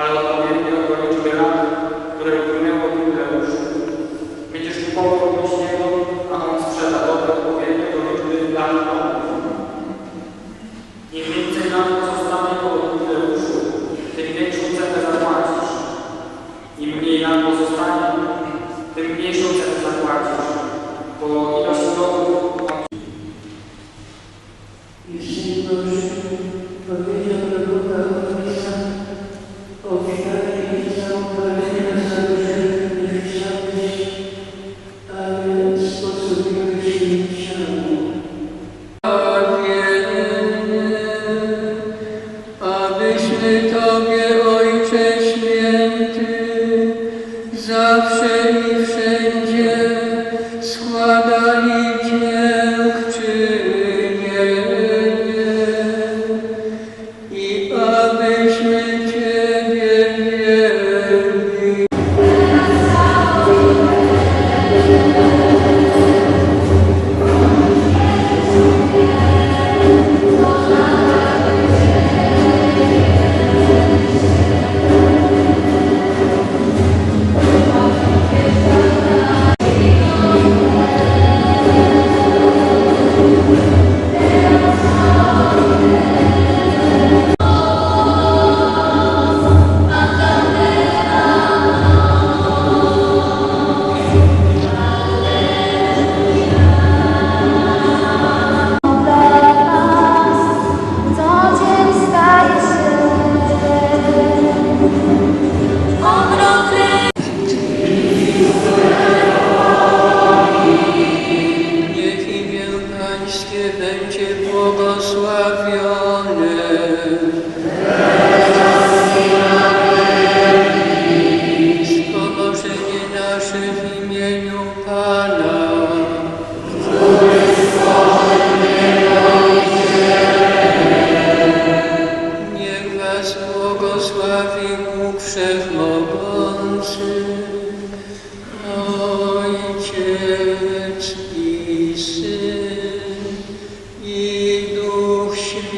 ale odpowiednio do liczby lat, które upłynęło jubileuszu. Będziesz kupował bliźniego, a on sprzeda dobre odpowiednio do liczby lat panów. Im więcej lat pozostanie po jubileuszu, tym większą cenę zapłacisz. Im mniej lat pozostanie, tym mniejszą cenę zapłacisz, bo ilość roku Jeżeli możesz powiedzieć, الذين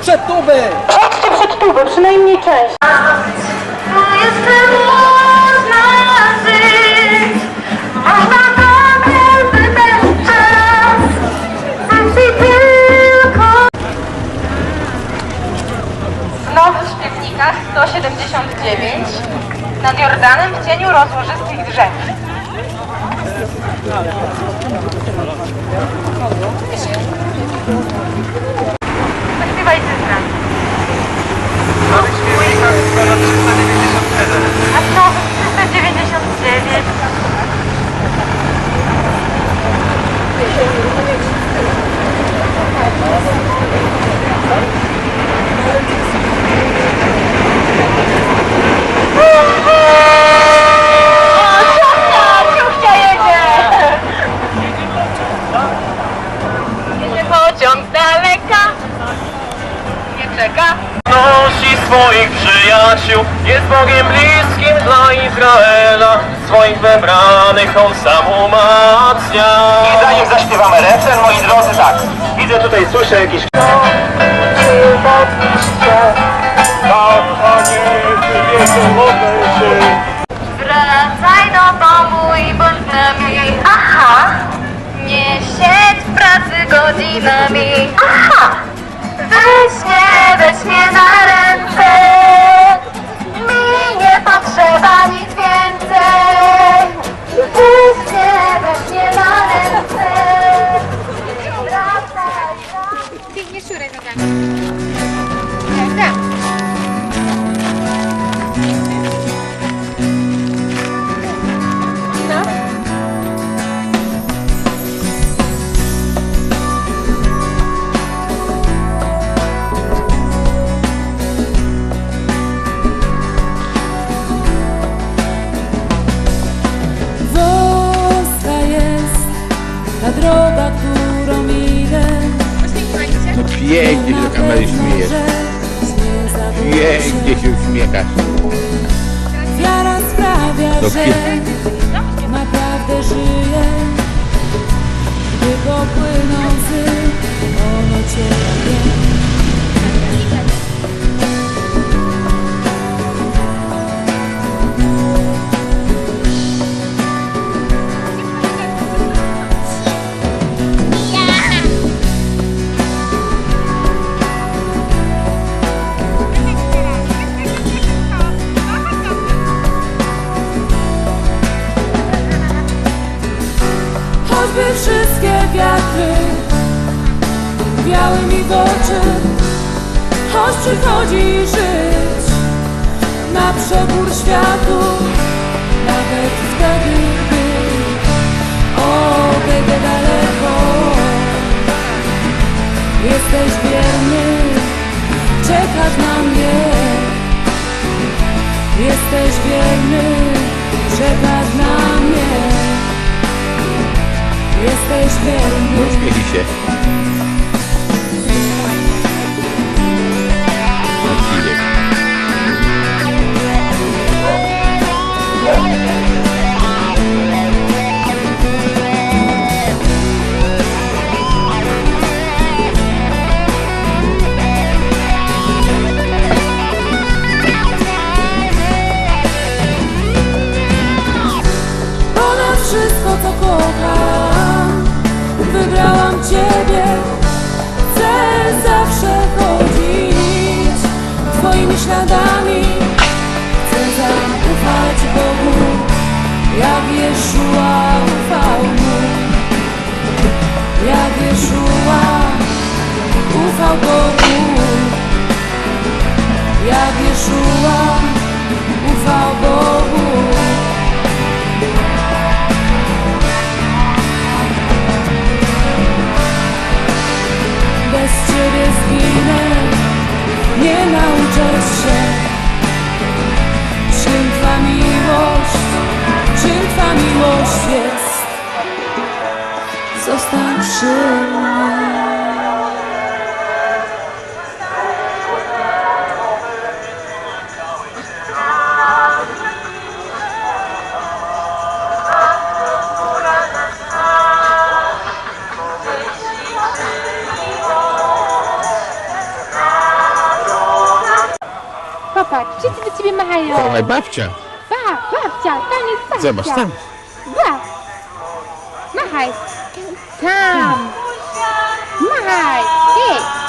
Przed tubę! Chodźcie przed tubę, przynajmniej część. Tylko... W Śpiewnikach 179 nad Jordanem w cieniu rozłożystych drzew. こっちはいつですか Z daleka. Nie czeka. Nosi swoich przyjaciół, jest Bogiem bliskim dla Izraela, swoich wybranych On sam umacnia. I zanim zaśpiewamy refren, moi drodzy, tak, widzę tutaj, słyszę jakiś... droga, którą idę. No pięknie się do kamery śmiejesz. Pięknie się uśmiechasz. Wiara sprawia, Do że naprawdę żyję. Tylko płyną łzy, ono cię przychodzi żyć na przekór światu, nawet wtedy, gdy odejdę daleko. Jesteś wierny, czekasz na mnie. Jesteś wierny, czekasz na mnie. Jesteś wierny. Się. Śladami. Chcę zaufać Bogu. Jak Jeszua ufał Mu. Jak Jeszua ufał Bogu. Jak Jeszua Zostań przy mnie Popatrz, wszyscy do ciebie machają. Dawaj babcia. Ba, babcia, tam jest babcia. Zobacz tam. Ba. Machaj. Tam. Machaj. Ej.